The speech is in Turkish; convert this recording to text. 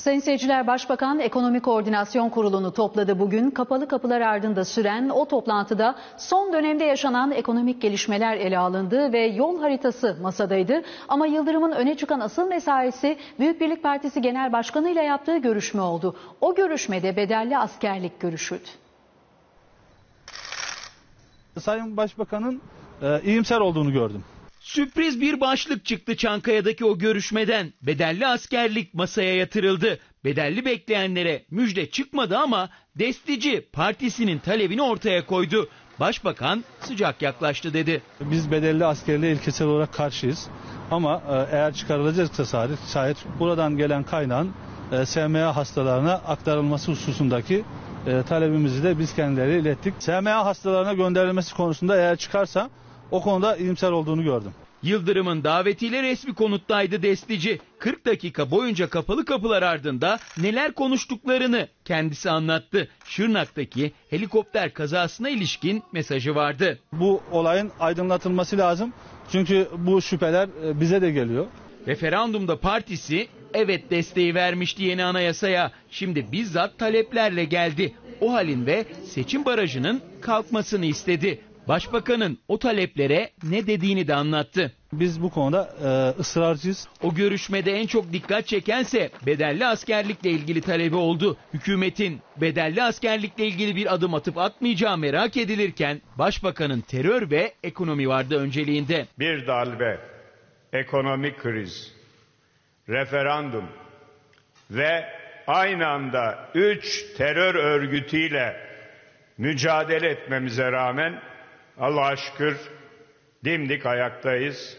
Sayın seyirciler Başbakan Ekonomi Koordinasyon Kurulu'nu topladı bugün. Kapalı kapılar ardında süren o toplantıda son dönemde yaşanan ekonomik gelişmeler ele alındı ve yol haritası masadaydı. Ama Yıldırım'ın öne çıkan asıl mesaisi Büyük Birlik Partisi Genel Başkanı ile yaptığı görüşme oldu. O görüşmede bedelli askerlik görüşüldü. Sayın Başbakan'ın e, iyimser olduğunu gördüm. Sürpriz bir başlık çıktı Çankaya'daki o görüşmeden. Bedelli askerlik masaya yatırıldı. Bedelli bekleyenlere müjde çıkmadı ama Destici partisinin talebini ortaya koydu. Başbakan sıcak yaklaştı dedi. Biz bedelli askerliğe ilkesel olarak karşıyız. Ama e, eğer çıkarılacaksa şayet, şayet buradan gelen kaynağın e, SMA hastalarına aktarılması hususundaki e, talebimizi de biz kendileri ilettik. SMA hastalarına gönderilmesi konusunda eğer çıkarsa o konuda iyimser olduğunu gördüm. Yıldırım'ın davetiyle resmi konuttaydı Destici. 40 dakika boyunca kapalı kapılar ardında neler konuştuklarını kendisi anlattı. Şırnak'taki helikopter kazasına ilişkin mesajı vardı. Bu olayın aydınlatılması lazım. Çünkü bu şüpheler e, bize de geliyor. Referandumda partisi evet desteği vermişti yeni anayasaya. Şimdi bizzat taleplerle geldi. O halinde seçim barajının kalkmasını istedi. Başbakanın o taleplere ne dediğini de anlattı. Biz bu konuda e, ısrarcıyız. O görüşmede en çok dikkat çekense bedelli askerlikle ilgili talebi oldu. Hükümetin bedelli askerlikle ilgili bir adım atıp atmayacağı merak edilirken başbakanın terör ve ekonomi vardı önceliğinde. Bir darbe, ekonomik kriz, referandum ve aynı anda üç terör örgütüyle mücadele etmemize rağmen Allah'a şükür dimdik ayaktayız.